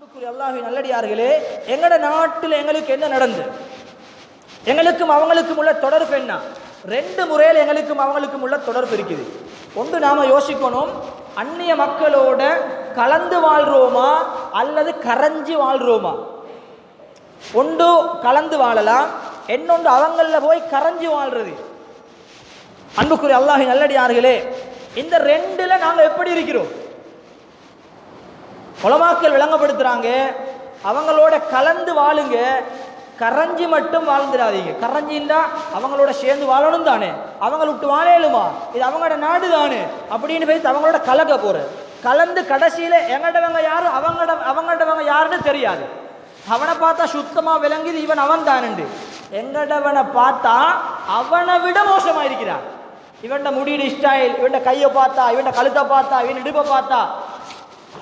அன்புக்குரிய அல்லாஹின் நல்லடியார்களே எங்கட நாட்டில் எங்களுக்கு என்ன நடந்து? எங்களுக்கும் அவங்களுக்கும் உள்ள தொடர்பு என்ன? ரெண்டு முறையில் எங்களுக்கும் அவங்களுக்கும் உள்ள தொடர்பு இருக்குது. ஒன்று நாம யோசிக்கணும் அந்நிய மக்களோட கலந்து வாழ்றோமா அல்லது கரைஞ்சி வாழ்றோமா? ஒன்று கலந்து வாழலாம் இன்னொன்று அவங்களில் போய் கரைஞ்சி வாழ்றது. அன்புக்குரிய அல்லாஹி நல்லடியார்களே இந்த ரெண்டுல நாங்க எப்படி இருக்கிறோம்? உலமாக்கள் விளங்கப்படுத்துறாங்க. அவங்களோட கலந்து வாழுங்க. கரைஞ்சி மட்டும் வாழ்ந்துடாதீங்க. கரைஞ்சின்னா அவங்களோட சேர்ந்து வாழணும் தானே. அவங்கள விட்டு வாழலுமா? இது அவங்களோட நாடு தானே. அப்படின்னு பேசி அவங்களோட கலக்க போற கலந்து கடைசியில எங்கடவங்க யாரு? அவங்கட அவங்கடவங்க யாருன்னு தெரியாது. அவனை பார்த்தா சுத்தமா விளங்குது இவன் அவன் தானுண்டு. எங்கடவனை பார்த்தா அவனை விட மோசமா இருக்கிறான் இவன்ட முடியிட ஸ்டைல் இவன்ட கையை பார்த்தா இவன்ட கழுத்தை பார்த்தா இவன் இடுப்பை பார்த்தா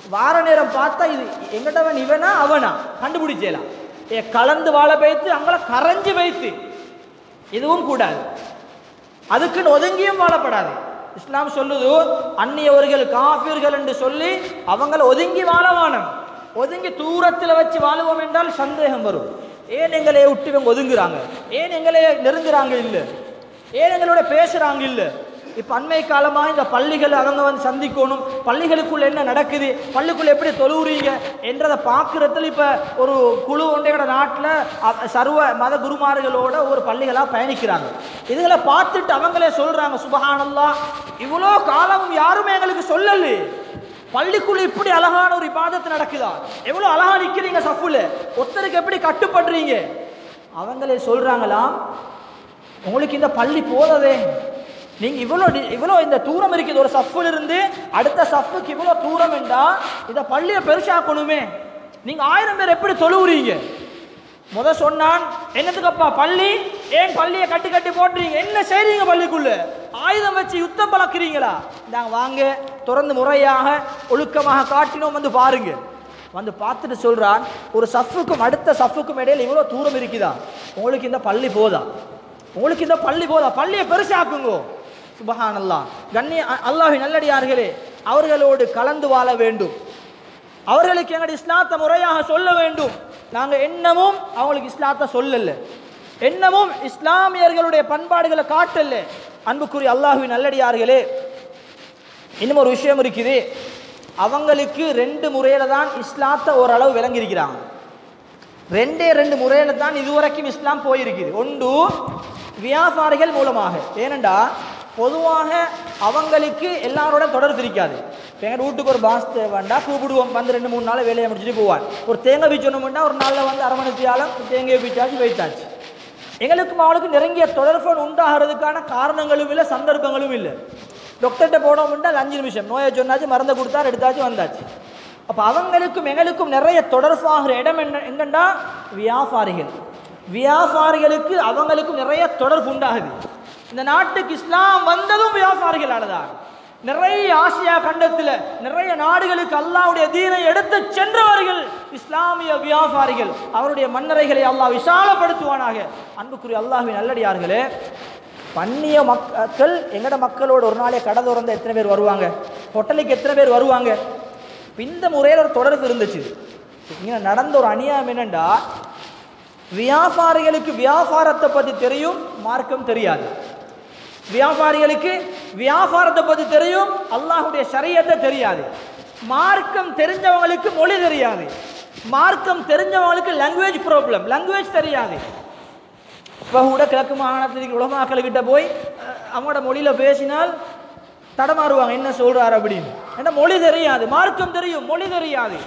வார நேரம் பார்த்தா இது எங்கிட்டவன் இவனா அவனா? கண்டுபிடிச்சேலாம். ஏ கலந்து வாழ வைத்து அவங்கள கரைஞ்சு வைத்து. இதுவும் கூடாது. அதுக்குன்னு ஒதுங்கியும் வாழப்படாது. இஸ்லாம் சொல்லுது அந்நியவர்கள் காஃபியர்கள் என்று சொல்லி அவங்கள ஒதுங்கி வாழவானம் ஒதுங்கி தூரத்தில் வச்சு வாழுவோம் என்றால் சந்தேகம் வரும். ஏன் எங்களை விட்டு இவங்க ஒதுங்குறாங்க? ஏன் எங்களை நெருங்குறாங்க இல்லை? ஏன் எங்களோட பேசுறாங்க இல்லை? இப்போ அண்மை காலமாக இந்த பள்ளிகள் அவங்க வந்து சந்திக்கணும். பள்ளிகளுக்குள்ள என்ன நடக்குது? பள்ளிக்குள்ள எப்படி தொழுவுறீங்க? என்றதை பார்க்குறதுல இப்போ ஒரு குழு ஒன்றையோட நாட்டில் சர்வ மத குருமார்களோட ஒரு பள்ளிகளாக பயணிக்கிறாங்க. இதுகளை பார்த்துட்டு அவங்களே சொல்கிறாங்க சுபஹானல்லா. இவ்வளோ காலமும் யாருமே எங்களுக்கு சொல்லலை. பள்ளிக்குள்ள இப்படி அழகான ஒரு இபாதத்து நடக்குதா? எவ்வளோ அழகா நிற்கிறீங்க சஃபுல ஒருத்தருக்கு எப்படி கட்டுப்படுறீங்க? அவங்களே சொல்கிறாங்களா உங்களுக்கு இந்த பள்ளி போததே நீங்க இவ்வளோ இவ்வளோ இந்த தூரம் இருக்குது ஒரு சஃப்புல இருந்து அடுத்த சஃப்புக்கு இவ்வளோ தூரம் என்றா இந்த பள்ளியை பெருசாக்கணுமே. நீங்க ஆயிரம் பேர் எப்படி தொழுவுறீங்க? முத சொன்னான் என்னத்துக்கப்பா பள்ளி? ஏன் பள்ளியை கட்டி கட்டி போட்டுறீங்க? என்ன செய்றீங்க பள்ளிக்குள்ள? ஆயுதம் வச்சு யுத்தம் பழக்கிறீங்களா? நாங்கள் வாங்க தொடர்ந்து முறையாக ஒழுக்கமாக காட்டினோம் வந்து பாருங்க. வந்து பார்த்துட்டு சொல்றான் ஒரு சஃப்புக்கும் அடுத்த சஃப்புக்கும் இடையில இவ்வளோ தூரம் இருக்குதா? உங்களுக்கு இந்த பள்ளி போதா? உங்களுக்கு இந்த பள்ளி போதா? பள்ளியை பெருசாக்குங்கோ. சுபஹானல்லாஹ். கண்ணிய அல்லாஹி நல்லடியார்களே அவர்களோடு கலந்து வாழ வேண்டும். அவர்களுக்கு எங்களுடைய இஸ்லாத்தை முறையாக சொல்ல வேண்டும். நாங்க என்னமும் அவங்களுக்கு இஸ்லாத்தை சொல்லல. என்னமும் இஸ்லாமியர்களுடைய பண்பாடுகளை காட்டல. அன்புக்குரிய அல்லாஹ்வின் நல்லடியார்களே இன்னும் ஒரு விஷயம் இருக்குது. அவங்களுக்கு ரெண்டு முறையில தான் இஸ்லாத்தை ஓரளவு விளங்கியிருக்கிறாங்க. ரெண்டே ரெண்டு முறையில தான் இதுவரைக்கும் இஸ்லாம் போயிருக்குது. ஒன்று வியாபாரிகள் மூலமாக. ஏனண்டா பொதுவாக அவங்களுக்கு எல்லாரோட தொடர்பு இருக்காது இப்போ எங்கள் வீட்டுக்கு ஒரு பாஸ் தேவைண்டா கூப்பிடுவோம். வந்து ரெண்டு மூணு நாள் வேலையை முடிச்சுட்டு போவார். ஒரு தேங்காய் பீச்சணும்னா ஒரு நாளில் வந்து அரை மணித்தியாலம் தேங்காய் பீச்சாச்சு வைத்தாச்சு எங்களுக்கும் அவளுக்கு நெருங்கிய தொடர்பு உண்டாகிறதுக்கான காரணங்களும் இல்லை சந்தர்ப்பங்களும் இல்லை. டாக்டர்கிட்ட போனோம்னா அஞ்சு நிமிஷம். நோயை சொன்னாச்சு மருந்தை கொடுத்தாரு எடுத்தாச்சு வந்தாச்சு. அப்போ அவங்களுக்கும் எங்களுக்கும் நிறைய தொடர்பாகிற இடம் என்ன எங்கண்டா? வியாபாரிகள். வியாபாரிகளுக்கு அவங்களுக்கும் நிறைய தொடர்பு உண்டாகுது. இந்த நாட்டுக்கு இஸ்லாம் வந்ததும் வியாபாரிகளானதான் நிறைய ஆசியா கண்டத்தில் நிறைய நாடுகளுக்கு அல்லாவுடைய தீனை எடுத்து சென்றவர்கள் இஸ்லாமிய வியாபாரிகள். அவருடைய மன்னரைகளை அல்லாஹ் விசாலப்படுத்துவானாக. அன்புக்குரிய அல்லாஹ்வின் நல்லடியார்களே வன்னிய மக்கள் எங்கட மக்களோட ஒரு நாளே கடை திறந்த எத்தனை பேர் வருவாங்க? ஹோட்டலுக்கு எத்தனை பேர் வருவாங்க? இந்த முறையில் ஒரு தொடர்பு இருந்துச்சு. இங்கே நடந்த ஒரு அநியாயம் என்னண்டா? வியாபாரிகளுக்கு வியாபாரத்தை பற்றி தெரியும் மார்க்கம் தெரியாது. வியாபாரிகளுக்கு வியாபாரத்தை பற்றி தெரியும் அல்லாஹுடைய சரியத்தை தெரியாது. மார்க்கம் தெரிஞ்சவங்களுக்கு மொழி தெரியாது. மார்க்கம் தெரிஞ்சவங்களுக்கு லாங்குவேஜ் ப்ராப்ளம் லாங்குவேஜ் தெரியாது. இப்போ கூட கிழக்கு மாகாணத்தில் உலமாக்கள்கிட்ட போய் அவங்களோட மொழியில் பேசினால் தடமாறுவாங்க என்ன சொல்கிறார் அப்படின்னு. ஏன்னா மொழி தெரியாது மார்க்கம் தெரியும் மொழி தெரியாது.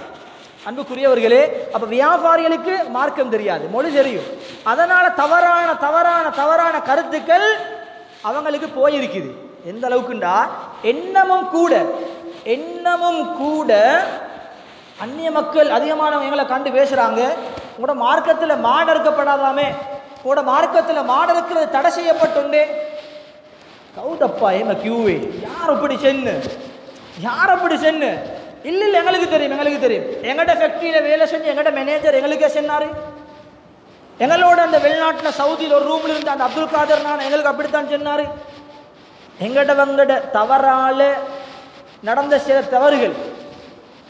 அன்புக்குரியவர்களே அப்போ வியாபாரிகளுக்கு மார்க்கம் தெரியாது மொழி தெரியும். அதனால் தவறான தவறான தவறான கருத்துக்கள் அவங்களுக்கு போயிருக்குது. எந்த அளவுக்குண்டா? எண்ணமும் கூட எண்ணமும் கூட அந்நிய மக்கள் அதிகமானவங்க எங்களை கண்டு பேசுகிறாங்க உங்களோட மார்க்கத்தில் மாடு இருக்கப்படாதாமே உங்களோட மார்க்கத்தில் மாடு இருக்கிறது தடை செய்யப்பட்டுண்டே. கௌதப்பா எங்க கியூவே? யார் அப்படி சென்னு? யார் அப்படி சென்னு? இல்லை இல்லை எங்களுக்கு தெரியும் எங்களுக்கு தெரியும். எங்கட ஃபேக்ட்ரியில் வேலை செஞ்சு எங்கட மேனேஜர் எங்களுக்கே சென்னார். எங்களோட அந்த வெளிநாட்டில் சவுதியில் ஒரு ரூம்ல இருந்து அந்த அப்துல் காதர் நான் எங்களுக்கு அப்படித்தான் சொன்னார். எங்கட வங்கட தவறால நடந்த சில தவறுகள்.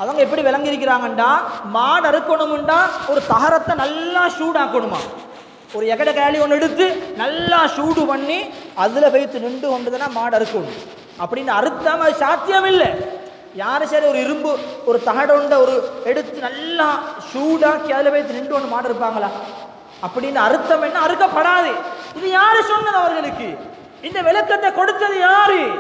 அவங்க எப்படி விளங்கியிருக்கிறாங்கண்டா? மாடு அறுக்கணும்டா ஒரு தகரத்தை நல்லா சூடாக்கணுமா? ஒரு எகட கேலி ஒன்று எடுத்து நல்லா சூடு பண்ணி அதில் வைத்து நின்று கொண்டுதானே மாடு அறுக்கணும். அப்படின்னு அறுத்தாம அது சாத்தியம் இல்லை யாரும் சரி ஒரு இரும்பு ஒரு தகடொண்ட ஒரு எடுத்து நல்லா சூடாக்கி அதில் வைத்து நின்று ஒன்று மாடு இருப்பாங்களா அப்படின்னு அறுத்தம் என்ன? அறுக்கப்படாது. இது யாரு சொன்னது அவர்களுக்கு? இந்த விளக்கத்தை கொடுத்தது யாரு?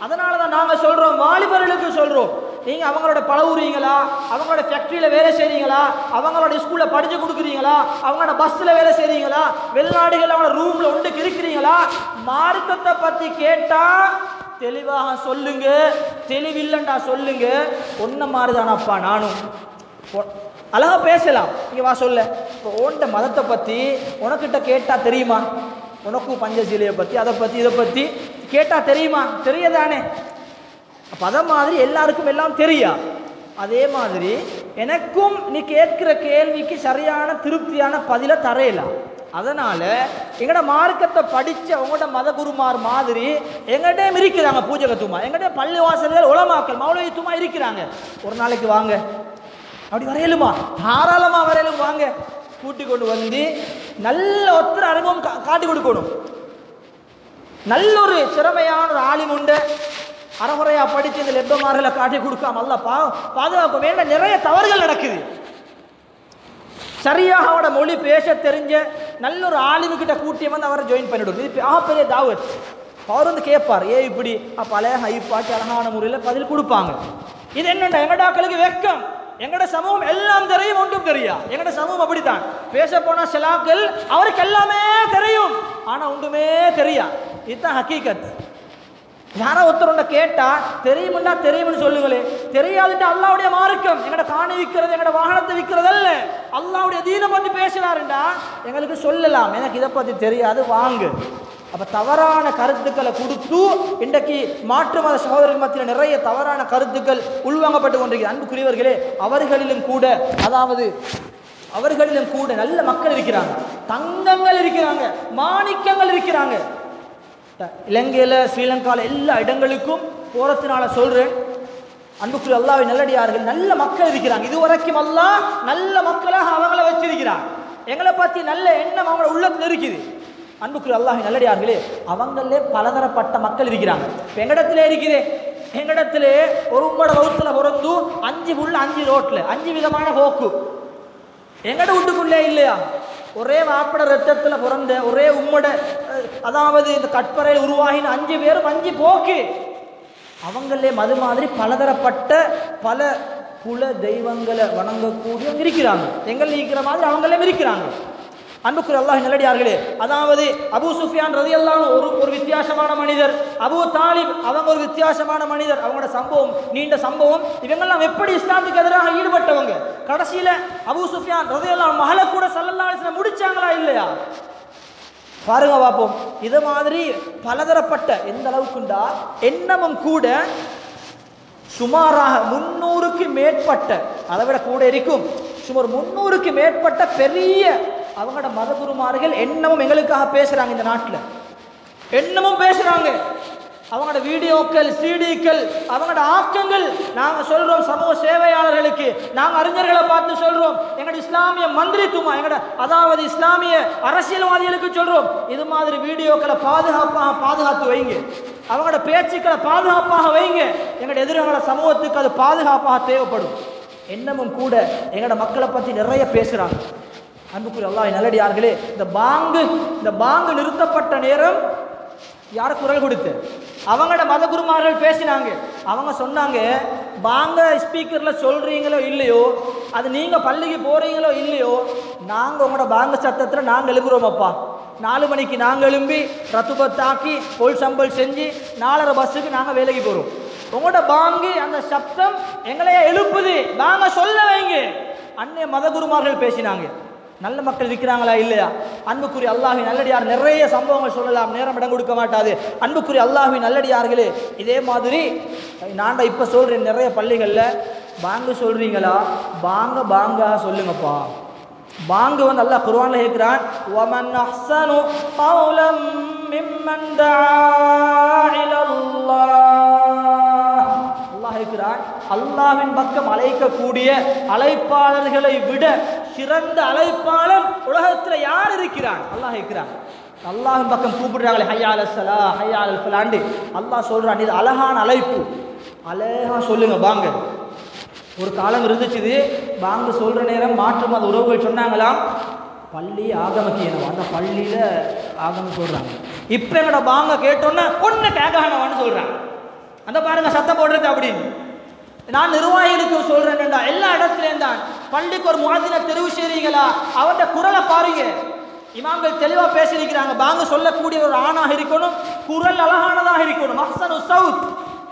அதனால தான் நாங்கள் சொல்றோம் வாலிபர்களுக்கு சொல்றோம். நீங்க அவங்களோட பழகுறீங்களா? அவங்களோட ஃபேக்டரியில வேலை செய்றீங்களா? அவங்களோட ஸ்கூல்ல படிச்சு கொடுக்குறீங்களா? அவங்களோட பஸ்ல வேலை செய்றீங்களா? வெளிநாடுகள் அவங்களோட ரூம்ல ஒன்றுக்கு இருக்கிறீங்களா? மார்க்கத்தை பத்தி கேட்டா தெளிவாக சொல்லுங்க. தெளிவில்லைண்டா சொல்லுங்க. ஒன்ன மாதிரிதானப்பா நானும். ஒ- அழகா பேசலாம். இங்க வா சொல்ல. இப்போ மதத்தை பத்தி உனக்கிட்ட கேட்டா தெரியுமா? உனக்கும் பஞ்சசீலையை பத்தி அதை பத்தி இதை பத்தி கேட்டா தெரியுமா? தெரியதானே? அப்ப அத மாதிரி எல்லாருக்கும் எல்லாம் தெரியா? அதே மாதிரி எனக்கும் நீ கேட்கிற கேள்விக்கு சரியான திருப்தியான பதில தரையலாம் அதனால எங்கட மார்க்கத்தை படிச்ச உங்களோட மதகுருமார் மாதிரி எங்கள்கிட்ட இருக்கிறாங்க பூஜகத்துமா எங்கள்கிட்ட பள்ளி வாசல்கள் உலமாக்கல் மௌலவித்துமா இருக்கிறாங்க. ஒரு நாளைக்கு வாங்க. அப்படி வரையலுமா? தாராளமா வரையலும் வாங்க. கூட்டி கொண்டு வந்து நல்ல ஒத்தர அனுபவம் கா- காட்டி கொடுக்கணும். நல்ல ஒரு திறமையான ஒரு ஆலிம் உண்டு. அறகுறையா படிச்சு இந்த லெப்பமார்களை காட்டி கொடுக்காம அல்ல பா பாதுகாக்க வேண்ட நிறைய தவறுகள் நடக்குது. சரியாக அவட மொழி பேச தெரிஞ்ச நல்ல ஒரு ஆலிமு கிட்ட கூட்டி வந்து அவரை ஜாயின் பண்ணிவிடும் இது ஆக பெரிய தாவத். அவர் வந்து கேட்பார் ஏ இப்படி பழைய அழகா ஹைப்பாட்டி அழகான முறையில் பதில் கொடுப்பாங்க. இது என்னண்டா எங்கடாக்களுக்கு வெக்கம்? எங்கட சமூகம் எல்லாம் தெரியும் ஒன்றும் தெரியா? எங்கட சமூகம் அப்படித்தான். பேச போனா சிலாக்கள் அவருக்கு எல்லாமே தெரியும். ஆனா ஒன்றுமே தெரியா? இதுதான் ஹக்கீகத். யாரோ ஒருத்தர் ஒன்றை கேட்டா தெரியுமுன்னா தெரியும்னு சொல்லுங்களே. தெரியாதுட்டு அல்லாவுடைய மார்க்கம். எங்கட காணி விற்கிறது எங்கட வாகனத்தை விற்கிறது அல்ல. அல்லாவுடைய தீனை பத்தி பேசினாருண்டா. எங்களுக்கு சொல்லலாம். எனக்கு இதை பத்தி தெரியாது. வாங்கு. அப்ப தவறான கருத்துக்களை கொடுத்து இன்றைக்கு மாற்று மத சகோதரர்கள் மத்தியில் நிறைய தவறான கருத்துக்கள் உள்வாங்கப்பட்டு கொண்டிருக்கிறது. அன்புக்குரியவர்களே அவர்களிலும் கூட அதாவது அவர்களிலும் கூட நல்ல மக்கள் இருக்கிறாங்க. தங்கங்கள் இருக்கிறாங்க மாணிக்கங்கள் இருக்கிறாங்க. இலங்கையில் ஸ்ரீலங்காவில் எல்லா இடங்களுக்கும் போறதுனால சொல்றேன். அன்புக்குரிய அல்லாவை நல்லடியார்கள் நல்ல மக்கள் இருக்கிறாங்க. இதுவரைக்கும் அல்லா நல்ல மக்களாக அவங்கள வச்சிருக்கிறாங்க எங்களை பத்தி நல்ல எண்ணம் அவங்கள உள்ளத்தில் இருக்குது. அன்புக்குரிய அல்லாஹ் நல்லடியார்களே அவங்களே பலதரப்பட்ட மக்கள் இருக்கிறாங்க. இப்ப எங்களிடத்திலே இருக்குது எங்களிடத்திலே ஒரு உம்மட வகுத்துல பிறந்து அஞ்சு புள்ள அஞ்சு ரோட்ல அஞ்சு விதமான போக்கு. எங்கட வீட்டுக்குள்ளே இல்லையா? ஒரே மாப்பிட ரத்தத்துல பிறந்த ஒரே உம்மட அதாவது இந்த கட்பறையில் உருவாகின அஞ்சு பேரும் அஞ்சு போக்கு. அவங்களே மது மாதிரி பலதரப்பட்ட பல குல தெய்வங்களை வணங்கக்கூடியவங்க இருக்கிறாங்க. எங்கள் இருக்கிற மாதிரி அவங்களே இருக்கிறாங்க. அன்புக்குரிய அல்லாஹ் நல்லடியார்களே அதாவது அபு சுஃபியான் ரதியல்லாஹு ஒரு ஒரு வித்தியாசமான மனிதர் அபு தாலிப் அவங்க ஒரு வித்தியாசமான மனிதர். அவங்களோட சம்பவம் நீண்ட சம்பவம் இவங்கெல்லாம் எப்படி இஸ்லாமுக்கு எதிராக ஈடுபட்டவங்க? கடைசியில அபு சுஃபியான் ரதியல்லாஹு மகளை கூட சல்லல்லாசில முடிச்சாங்களா இல்லையா? பாருங்க பார்ப்போம் இது மாதிரி பலதரப்பட்ட எந்த அளவுக்குண்டா எண்ணமும் கூட சுமாராக முன்னூறுக்கு மேற்பட்ட அதை விட கூட இருக்கும். சுமார் முன்னூறுக்கு மேற்பட்ட பெரிய அவங்களோட மதகுருமார்கள் என்னமும் எங்களுக்காக பேசுகிறாங்க இந்த நாட்டில். என்னமும் பேசுகிறாங்க அவங்களோட வீடியோக்கள் சிடிக்கள் அவங்களோட ஆக்கங்கள் நாங்கள் சொல்கிறோம் சமூக சேவையாளர்களுக்கு. நாங்கள் அறிஞர்களை பார்த்து சொல்கிறோம் எங்களோட இஸ்லாமிய மந்திரித்துவம் எங்களோட அதாவது இஸ்லாமிய அரசியல்வாதிகளுக்கு சொல்கிறோம் இது மாதிரி வீடியோக்களை பாதுகாப்பாக பாதுகாத்து வைங்க. அவங்களோட பேச்சுக்களை பாதுகாப்பாக வைங்க. எங்களோட எதிர்கால சமூகத்துக்கு அது பாதுகாப்பாக தேவைப்படும். என்னமும் கூட எங்களோட மக்களை பற்றி நிறைய பேசுகிறாங்க அன்புக்குரிய அல்லாஹ் நல்லடியார்களே இந்த பாங்கு இந்த பாங்கு நிறுத்தப்பட்ட நேரம் யார் குரல் கொடுத்து? அவங்களோட மதகுருமார்கள் பேசினாங்க. அவங்க சொன்னாங்க பாங்க ஸ்பீக்கர்ல சொல்றீங்களோ இல்லையோ அது நீங்க பள்ளிக்கு போறீங்களோ இல்லையோ நாங்க உங்களோட பாங்க சத்தத்துல நாங்க எழுப்புறோம் அப்பா நாலு மணிக்கு நாங்க எழும்பி ரத்துபத்தாக்கி பொல் சம்பல் செஞ்சு நாலரை பஸ்ஸுக்கு நாங்க வேலைக்கு போறோம். உங்களோட பாங்கு அந்த சப்தம் எங்களைய எழுப்புது. பாங்க சொல்ல வைங்க. அன்னைய மதகுருமார்கள் பேசினாங்க. நல்ல மக்கள் இருக்கிறாங்களா இல்லையா? அன்புக்குரிய அல்லாஹி நல்லடியார் நிறைய சம்பவங்கள் சொல்லலாம். நேரம் இடம் கொடுக்க மாட்டாது. அன்புக்குரிய அல்லாஹி நல்லடியார்களே இதே மாதிரி நான் இப்போ சொல்கிறேன் நிறைய பள்ளிகளில். பாங்கு சொல்கிறீங்களா பாங்க பாங்கா சொல்லுங்கப்பா. பாங்கு வந்து அல்லாஹ் குர்ஆன்ல கேட்கிறான் வமன் அஹ்சனு கௌலம் மிம்மன் தஆ இலல்லாஹ். அல்லாஹ் இருக்கிறான் அல்லாஹ்வின் பக்கம் அழைக்கக்கூடிய அழைப்பாளர்களை விட சிறந்த அழைப்பாளர் உலகத்தில் யார் இருக்கிறான்? அல்லாஹ் இருக்கிறான். அல்லாஹ்வின் பக்கம் கூப்பிடுறாங்களே ஹையா அலசலா ஹையா அலசலாண்டு அல்லாஹ் சொல்றான் இது அழகான அழைப்பு. அழகா சொல்லுங்க வாங்க. ஒரு காலம் இருந்துச்சு வாங்க சொல்ற நேரம் மாற்றம் அது உறவுகள் சொன்னாங்களாம். பள்ளி ஆகமக்கியனம் அந்த பள்ளியில ஆகமம் சொல்றாங்க. இப்ப எங்கட பாங்க கேட்டோன்னே ஒன்னு கேகனவான்னு சொல்றாங்க. அந்த பாருங்க சத்தம் போடுறது அப்படின்னு. நான் நிர்வாகிகளுக்கு சொல்றேன்டா எல்லா இடத்துலையும் தான். பள்ளிக்கு ஒரு முகத்தின தெரிவு செய்றீங்களா? அவருடைய குரலை பாருங்க. இமாம்கள் தெளிவா பேசியிருக்கிறாங்க. பாங்க சொல்லக்கூடிய ஒரு ஆணாக இருக்கணும். குரல் அழகானதாக இருக்கணும். அஹ்சனு சவுத்.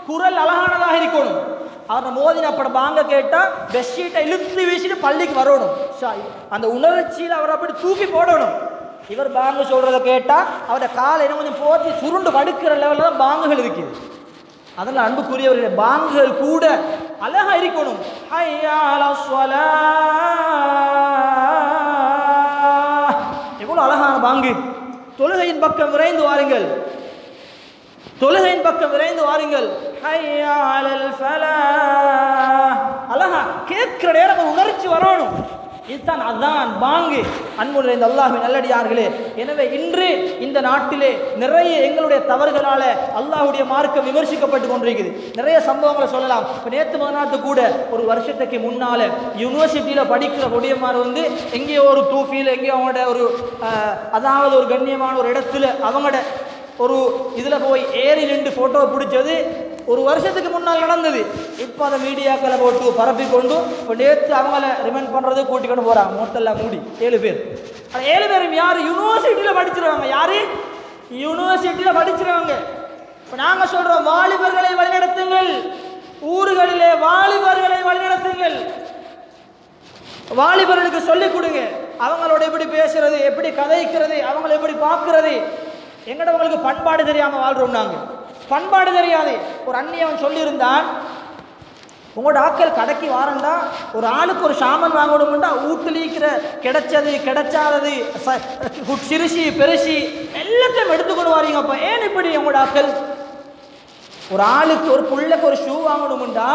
குரல் அழகானதாக இருக்கணும். அவர் மோதின அப்படி பாங்க கேட்டா பெட்ஷீட்டை இழுத்து வீசிட்டு பள்ளிக்கு வரணும். அந்த உணர்ச்சியில் அவர் அப்படி தூக்கி போடணும். இவர் பாங்கு சொல்றதை கேட்டா அவரோட காலை என்ன கொஞ்சம் போத்தி சுருண்டு வடுக்கிற லெவலில் தான் பாங்குகள் இருக்குது. அதனால் அன்புக்குரியவர்களே பாங்குகள் கூட அழகா இருக்கணும். ஹையா எவ்வளவு அழகான பாங்கு. தொழுகையின் பக்கம் விரைந்து வாருங்கள். தொழுகையின் பக்கம் விரைந்து வாருங்கள். அழகா கேட்கிற நேரம் உணர்ச்சி வரணும். இதுதான் அதான் பாங்கு. அன்புடைய இந்த அல்லாஹ்வின் நல்லடியார்களே எனவே இன்று இந்த நாட்டிலே நிறைய எங்களுடைய தவறுகளால் அல்லாஹுடைய மார்க்கம் விமர்சிக்கப்பட்டு கொண்டிருக்குது. நிறைய சம்பவங்களை சொல்லலாம். இப்போ நேற்று மதநாட்டு கூட ஒரு வருஷத்துக்கு முன்னால் யூனிவர்சிட்டியில் படிக்கிற கொடியமார் வந்து எங்கேயோ ஒரு தூஃபியில் எங்கேயோ அவங்களோட ஒரு அதாவது ஒரு கண்ணியமான ஒரு இடத்துல அவங்களோட ஒரு இதில் போய் ஏறி நின்று ஃபோட்டோ பிடிச்சது. ஒரு வருஷத்துக்கு முன்னால் நடந்தது. இப்போ அதை மீடியாக்களை போட்டு பரப்பி கொண்டு இப்போ நேற்று அவங்கள ரிமைண்ட் பண்ணுறது கூட்டிக்கொண்டு போகிறாங்க மொத்தம் மூடி. ஏழு பேர். அந்த ஏழு பேரும் யார்? யூனிவர்சிட்டியில் படிச்சிருவாங்க யார்? யூனிவர்சிட்டியில் படிச்சிருவாங்க இப்போ நாங்கள் சொல்கிறோம் வாலிபர்களை வழிநடத்துங்கள். ஊர்களிலே வாலிபர்களை வழிநடத்துங்கள். வாலிபர்களுக்கு சொல்லிக் கொடுங்க. அவங்களோட எப்படி பேசுறது எப்படி கதைக்கிறது அவங்கள எப்படி பார்க்கிறது. எங்கடவங்களுக்கு பண்பாடு தெரியாமல் வாழ்றோம் நாங்கள் பண்பாடு தெரியாது. ஒரு அந்நியவன் சொல்லியிருந்தான் உங்களோட ஆக்கள் கடைக்கு வாரண்டா ஒரு ஆளுக்கு ஒரு சாமான் வாங்கணும்னா வீட்டுல கிடைச்சது கிடைச்சாதது சிறுசி பெருசி எல்லாத்தையும் எடுத்துக்கொண்டு வாரீங்கப்பா. ஏன் இப்படி உங்களோட ஆக்கள் ஒரு ஆளுக்கு ஒரு புள்ளைக்கு ஒரு ஷூ வாங்கணும்டா.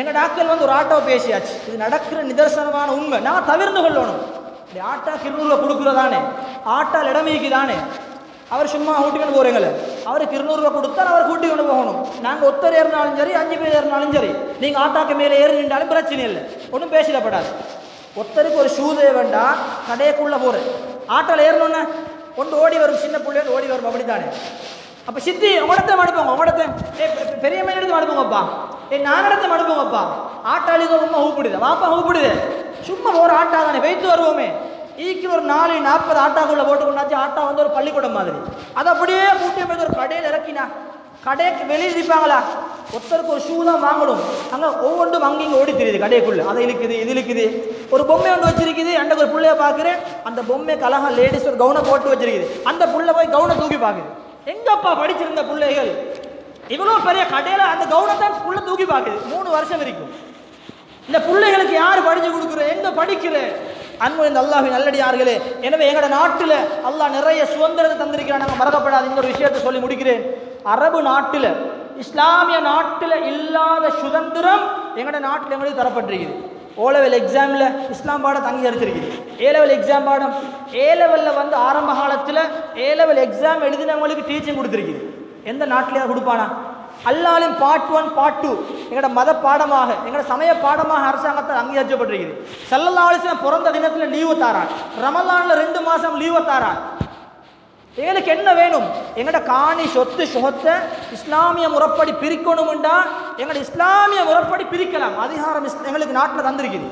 எங்க டாக்டர் வந்து ஒரு ஆட்டோ பேசியாச்சு. இது நடக்கிற நிதர்சனமான உண்மை. நான் தவிர்த்து கொள்ளணும். இந்த ஆட்டா கிருநூறுல கொடுக்குறதானே? ஆட்டால் இடமீக்கு தானே அவர் சும்மா கூட்டிக்கொண்டு போறீங்களே. அவருக்கு இருநூறுவா கொடுத்தா அவர் கூட்டி கொண்டு போகணும். நாங்கள் ஒத்தர் ஏறினாலும் சரி அஞ்சு பேர் ஏறினாலும் சரி. நீங்கள் ஆட்டாக்கு மேலே ஏறி நின்றாலும் பிரச்சனை இல்லை. ஒன்றும் பேசிடப்படாது ஒருத்தருக்கு ஒரு ஷூ தேவைண்டா கடையக்குள்ளே போகிறேன் ஆட்டோவில் ஏறணும்னா கொண்டு ஓடி வரும் சின்ன பிள்ளையோடு ஓடி வரும் அப்படித்தானே? அப்போ சித்தி உங்களத்தை மடுப்போங்க உங்களத்தை ஏ பெ- பெரிய மேல எடுத்து அனுப்புங்கப்பா ஏ நான் இடத்த அனுப்புங்கப்பா ஆட்டாளி ரொம்ப ஊப்பிடுது. வாப்பா ஊப்பிடுது. சும்மா ஒரு ஆட்டா தானே வைத்து வருவோமே. ஈக்கு ஒரு நாலு நாற்பது ஆட்டாக்குள்ள போட்டு கொண்டாச்சு. ஆட்டா வந்து ஒரு பள்ளிக்கூடம் மாதிரி. அதை அப்படியே கூட்டி போய் ஒரு கடையில் இறக்கினா கடைக்கு வெளியில் இருப்பாங்களா ஒருத்தருக்கு ஒரு ஷூ தான் வாங்கணும். அங்கே ஒவ்வொன்றும் அங்கே இங்கே ஓடி தெரியுது கடைக்குள்ளே. அதை இழுக்குது இது இழுக்குது. ஒரு பொம்மை ஒன்று வச்சிருக்குது. அண்ட ஒரு பிள்ளைய பார்க்குறேன். அந்த பொம்மைக்கு கலகம் லேடிஸ் ஒரு கவுனை போட்டு வச்சிருக்குது. அந்த புள்ள போய் கவுனை தூக்கி பார்க்குது. எங்கப்பா படிச்சிருந்த பிள்ளைகள்? இவ்வளோ பெரிய கடையில் அந்த கவுனத்தை புள்ள தூக்கி பார்க்குது. மூணு வருஷம் வரைக்கும். இந்த பிள்ளைகளுக்கு யார் படிச்சு கொடுக்குற? எங்கே படிக்கிற? அன்பு இந்த அல்லாஹின் நல்லடியார்களே எனவே எங்களோட நாட்டில் அல்லாஹ் நிறைய சுதந்திரத்தை தந்திருக்கிறான். நாங்கள் மறக்கப்படாத இந்த ஒரு விஷயத்தை சொல்லி முடிக்கிறேன். அரபு நாட்டில் இஸ்லாமிய நாட்டில் இல்லாத சுதந்திரம் எங்களோட நாட்டில் எங்களுக்கு தரப்பட்டிருக்குது. ஓ லெவல் எக்ஸாமில் இஸ்லாம் பாடம் அங்கீகரிச்சிருக்குது. ஏ லெவல் எக்ஸாம் பாடம் ஏ லெவலில் வந்து ஆரம்ப காலத்தில் ஏ லெவல் எக்ஸாம் எழுதினவங்களுக்கு டீச்சிங் கொடுத்துருக்குது. எந்த நாட்டிலேயே கொடுப்பானா? அல்லாலும் பார்ட் ஒன் பார்ட் டூ எங்களோட மத பாடமாக எங்களோட சமய பாடமாக அரசாங்கத்தால் அங்கீகரிக்கப்பட்டிருக்குது சல்லல்லா அலிஸ்லாம் பிறந்த தினத்தில் லீவு தாரான் ரமலானில் ரெண்டு மாதம் லீவு தாரான் எங்களுக்கு என்ன வேணும்? எங்களோட காணி சொத்து சுகத்தை இஸ்லாமிய முறைப்படி பிரிக்கணும்டா எங்களோட இஸ்லாமிய முறைப்படி பிரிக்கலாம். அதிகாரம் எங்களுக்கு நாட்டில் தந்திருக்குது.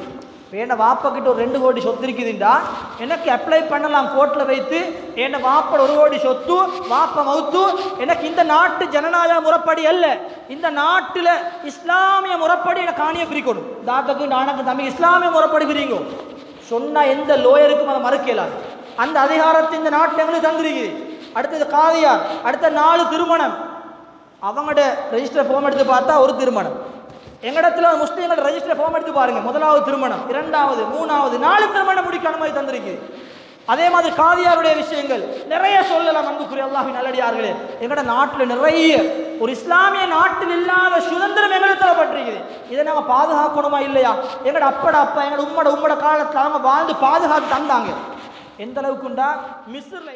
வேண்ட வாப்பா கிட்ட ஒரு ரெண்டு கோடி சொத்து இருக்குதுண்டா. எனக்கு அப்ளை பண்ணலாம் கோர்ட்டில் வைத்து. என்ன வாப்பட ஒரு கோடி சொத்து வாப்ப மவுத்து. எனக்கு இந்த நாட்டு ஜனநாயக முறைப்படி அல்ல. இந்த நாட்டில் இஸ்லாமிய முறைப்படி எனக்கு காணியை பிரிக்கணும். தாத்தக்கு நானக்கு தம்பி இஸ்லாமிய முறைப்படி பிரிங்க. சொன்னால் எந்த லோயருக்கும் அதை மறுக்கலாம் அந்த அதிகாரத்தை இந்த நாட்டில் எங்களுக்கு தந்திருக்குது. அடுத்தது காதியார் அடுத்த நாலு திருமணம். அவங்களோட ரெஜிஸ்டர் ஃபார்ம் எடுத்து பார்த்தா ஒரு திருமணம். எங்களிடத்துல முஸ்லீம்கள் ரெஜிஸ்டர் ஃபார்ம் எடுத்து பாருங்க. முதலாவது திருமணம் இரண்டாவது மூணாவது நாலு திருமணம் முடிக்க அனுமதி தந்திருக்கு. அதே மாதிரி காதியாருடைய விஷயங்கள். நிறைய சொல்லலாம் அன்புக்குரிய அல்லாஹி நல்லடியார்களே. எங்களோட நாட்டில் நிறைய ஒரு இஸ்லாமிய நாட்டில் இல்லாத சுதந்திரம் எங்களுக்கு தரப்பட்டிருக்குது இதை நாங்கள் பாதுகாக்கணுமா இல்லையா? எங்கட அப்பட அப்பா எங்கட உம்மட உம்மட காலத்தில் அவங்க வாழ்ந்து பாதுகாத்து தந்தாங்க. எந்த அளவுக்குண்டா மிஸ்ரில்